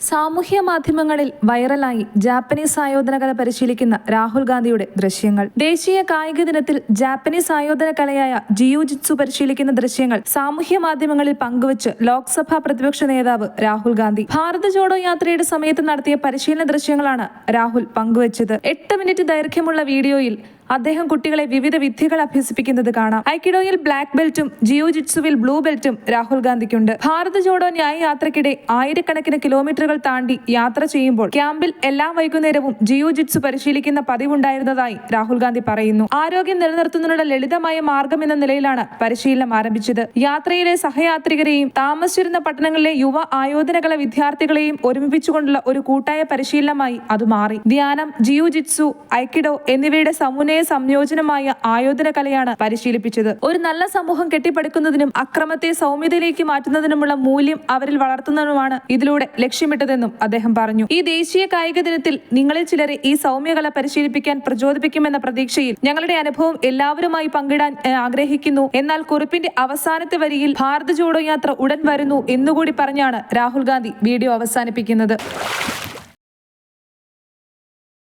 സാമൂഹ്യ മാധ്യമങ്ങളിൽ വൈറലായി ജാപ്പനീസ് ആയോധന കല പരിശീലിക്കുന്ന രാഹുൽ ഗാന്ധിയുടെ ദൃശ്യങ്ങൾ. ദേശീയ കായിക ദിനത്തിൽ ജാപ്പനീസ് ആയോധന കലയായ ജിയു ജിത്സു പരിശീലിക്കുന്ന ദൃശ്യങ്ങൾ സാമൂഹ്യ മാധ്യമങ്ങളിൽ പങ്കുവച്ച് ലോക്സഭാ പ്രതിപക്ഷ നേതാവ് രാഹുൽ ഗാന്ധി. ഭാരത ജോഡോ യാത്രയുടെ സമയത്ത് നടത്തിയ പരിശീലന ദൃശ്യങ്ങളാണ് രാഹുൽ പങ്കുവച്ചത്. എട്ട് മിനിറ്റ് ദൈർഘ്യമുള്ള വീഡിയോയിൽ അദ്ദേഹം കുട്ടികളെ വിവിധ വിദ്യകൾ അഭ്യസിപ്പിക്കുന്നത് കാണാം. ഐക്കിഡോയിൽ ബ്ലാക്ക് ബെൽറ്റും ജിയോ ജിറ്റ്സുവിൽ ബ്ലൂ ബെൽറ്റും രാഹുൽ ഗാന്ധിക്കുണ്ട്. ഭാരത് ജോഡോ ന്യായ യാത്രക്കിടെ ആയിരക്കണക്കിന് കിലോമീറ്ററുകൾ താണ്ടി യാത്ര ചെയ്യുമ്പോൾ ക്യാമ്പിൽ എല്ലാ വൈകുന്നേരവും ജിയോ ജിറ്റ്സു പരിശീലിക്കുന്ന പതിവുണ്ടായിരുന്നതായി രാഹുൽ ഗാന്ധി പറയുന്നു. ആരോഗ്യം നിലനിർത്തുന്നതിനുള്ള ലളിതമായ മാർഗം എന്ന നിലയിലാണ് പരിശീലനം ആരംഭിച്ചത്. യാത്രയിലെ സഹയാത്രികരെയും താമസിച്ചിരുന്ന പട്ടണങ്ങളിലെ യുവ ആയോധനകല വിദ്യാർത്ഥികളെയും ഒരുമിപ്പിച്ചുകൊണ്ടുള്ള ഒരു കൂട്ടായ പരിശീലനമായി അത് മാറി. ധ്യാനം ജിയോ ജിറ്റ്സു ഐക്കിഡോ എന്നിവയുടെ സമുന്നയ സംയോജനമായ ആയോധന കലയാണ് പരിശീലിപ്പിച്ചത്. ഒരു നല്ല സമൂഹം കെട്ടിപ്പടുക്കുന്നതിനും അക്രമത്തെ സൗമ്യതയിലേക്ക് മാറ്റുന്നതിനുമുള്ള മൂല്യം അവരിൽ വളർത്തുന്നതിനുമാണ് ഇതിലൂടെ ലക്ഷ്യമിട്ടതെന്നും അദ്ദേഹം പറഞ്ഞു. ഈ ദേശീയ കായിക ദിനത്തിൽ നിങ്ങളിൽ ചിലരെ ഈ സൗമ്യകല പരിശീലിപ്പിക്കാൻ പ്രചോദിപ്പിക്കുമെന്ന പ്രതീക്ഷയിൽ ഞങ്ങളുടെ അനുഭവം എല്ലാവരുമായി പങ്കിടാൻ ആഗ്രഹിക്കുന്നു. എന്നാൽ കുറിപ്പിന്റെ അവസാനത്തെ വരിയിൽ ഭാരത് ജോഡോ യാത്ര ഉടൻ വരുന്നു എന്നുകൂടി പറഞ്ഞാണ് രാഹുൽ ഗാന്ധി വീഡിയോ അവസാനിപ്പിക്കുന്നത്.